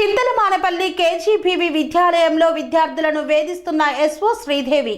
Chintalamanepally KGBV విద్యాలయంలో విద్యార్థులను వేధిస్తున్న S O Sridevi.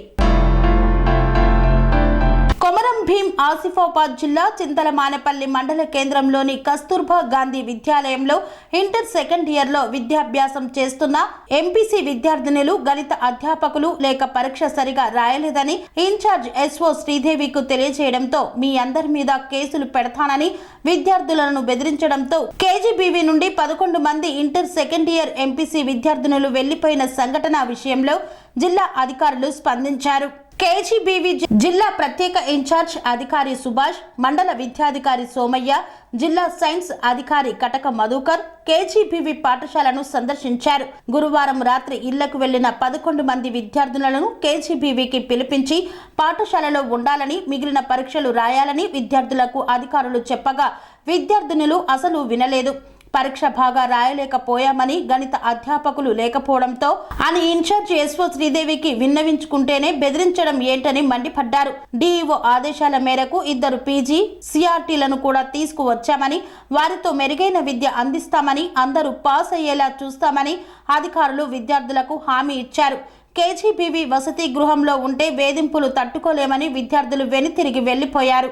Asifabad జిల్లా చింతలమానపల్లి మండల కేంద్రంలోని కస్తూర్బా గాంధీ విద్యాలయంలో ఇంటర్ సెకండ్ ఇయర్లో విద్యాభ్యాసం చేస్తున్న ఎంపీసీ విద్యార్థినులు గణిత అధ్యాపకులు లేక పరీక్ష సరిగా రాయలేదని ఇన్ఛార్జ్ ఎస్ఓ శ్రీదేవికు తెలియజేయడంతో మీ అందరి మీద కేసులు పెడతానని విద్యార్థులను బెదిరించడంతో కేజీబీవీ నుండి పదకొండు మంది ఇంటర్ సెకండ్ ఇయర్ ఎంపీసీ విద్యార్థినులు వెళ్ళిపోయిన సంఘటన విషయంలో జిల్లా అధికారులు స్పందించారు. కేజీబీవీ జిల్లా ప్రత్యేక ఇన్ఛార్జ్ అధికారి సుభాష్ మండల విద్యాధికారి సోమయ్య జిల్లా సైన్స్ అధికారి కటక మధుకర్ కేజీబీవీ పాఠశాలను సందర్శించారు. గురువారం రాత్రి ఇళ్ళకు వెళ్ళిన పదకొండు మంది విద్యార్థులను కేజీబీవీకి పిలిపించి పాఠశాలలో ఉండాలని మిగిలిన పరీక్షలు రాయాలని విద్యార్థులకు అధికారులు చెప్పగా విద్యార్థినులు అసలు వినలేదు. పరీక్ష బాగా రాయలేకపోయామని గణిత అధ్యాపకులు లేకపోవడంతో అని ఇన్ఛార్జ్ ఎస్ఓ శ్రీదేవికి విన్నవించుకుంటేనే బెదిరించడం ఏంటని మండిపడ్డారు. డీఈఓ ఆదేశాల మేరకు ఇద్దరు పీజీ సిఆర్టీలను కూడా తీసుకువచ్చామని వారితో మెరుగైన విద్య అందిస్తామని అందరూ పాస్ అయ్యేలా చూస్తామని అధికారులు విద్యార్థులకు హామీ ఇచ్చారు. కేజీబీవీ వసతి గృహంలో ఉంటే వేధింపులు తట్టుకోలేమని విద్యార్థులు వెనుతిరిగి వెళ్ళిపోయారు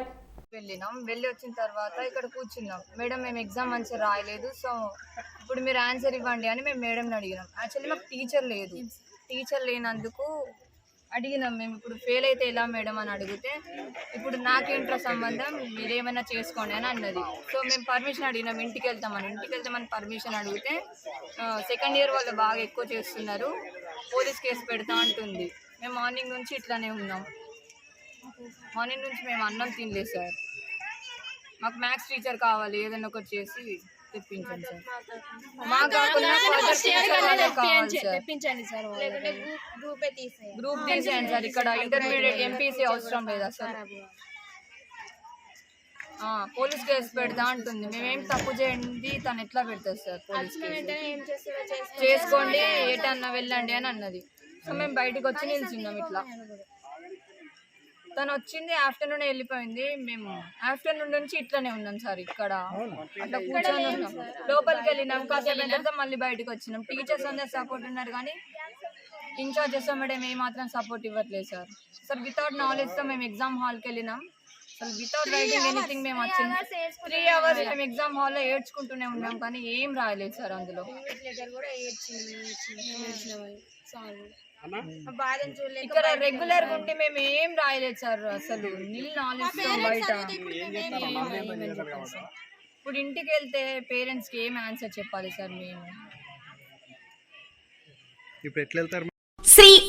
వెళ్ళినాం. వెళ్ళి వచ్చిన తర్వాత ఇక్కడ కూర్చున్నాం. మేడం మేము ఎగ్జామ్ మంచిగా రాయలేదు సో ఇప్పుడు మీరు ఆన్సర్ ఇవ్వండి అని మేము మేడంని అడిగినాం. యాక్చువల్లీ మాకు టీచర్ లేదు. టీచర్ లేనందుకు అడిగినాం. మేము ఇప్పుడు ఫెయిల్ అయితే ఎలా మేడం అని అడిగితే ఇప్పుడు నాకేంట్రా సంబంధం? మీరు ఏమైనా చేసుకోండి అని అన్నది. సో మేము పర్మిషన్ అడిగినాం ఇంటికి వెళ్తామని. ఇంటికి వెళ్తామని పర్మిషన్ అడిగితే సెకండ్ ఇయర్ వాళ్ళు బాగా ఎక్కువ చేస్తున్నారు. పోలీస్ కేసు పెడతా అంటుంది. మేము మార్నింగ్ నుంచి ఇట్లానే ఉన్నాం. మార్నింగ్ నుంచి మేము అన్నం తినలేదు సార్. మాకు మ్యాథ్స్ టీచర్ కావాలి ఏదైనా ఒకటి చేసి తెప్పించండి సార్. మా కాకుండా further teacher వాళ్ళకి కావాలి సార్. తెప్పించండి సార్ లేకుంటే గ్రూప్ తీసేయండి. సార్ ఇక్కడ ఇంటర్మీడియట్ ఎంపీసీ అవసరం లేదా సార్? ఆ, పోలీస్ కేసు పెడతా అంటుంది. మేమేం తప్పు చేయండి తను ఎట్లా పెడతారు సార్ పోలీస్ కేసు? చేసుకోండి ఏటన్నా వెళ్ళండి అని అన్నది. సో మేము బయటకు వచ్చి నిల్చున్నాం ఇట్లా. తను వచ్చింది ఆఫ్టర్నూన్ వెళ్ళిపోయింది మేము ఆఫ్టర్నూన్ నుంచి ఇట్లానే ఉన్నాం సార్ ఇక్కడ. లోపలికి వెళ్ళినాం. కాసేపు తర్వాత మళ్ళీ బయటకు వచ్చినాం. టీచర్స్ అందరు సపోర్ట్ ఉన్నారు కానీ ఇన్ఛార్జెస్ మేడం ఏ మాత్రం సపోర్ట్ ఇవ్వట్లేదు సార్. సార్ వితౌట్ నాలెడ్జ్తో మేము ఎగ్జామ్ హాల్కి వెళ్ళినాం. అసలు వితౌట్ రైటింగ్ ఎనీథింగ్ మేము వచ్చింది. త్రీ అవర్స్ మేము ఎగ్జామ్ హాల్లో ఏడ్చుకుంటూనే ఉన్నాం కానీ ఏం రాయలేదు సార్ అందులో. చూడలేక ఇక్కడ రెగ్యులర్ ఉంటే మేము ఏం రాయలేదు సార్ అసలు. నిల్ నాలెడ్జ్ బయట. ఇప్పుడు ఇంటికి వెళ్తే పేరెంట్స్కి ఏం ఆన్సర్ చెప్పాలి సార్ మేము? ఇప్పుడు ఎట్లా వెళ్తారు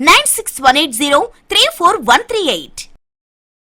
Nine six one eight zero three four one three eight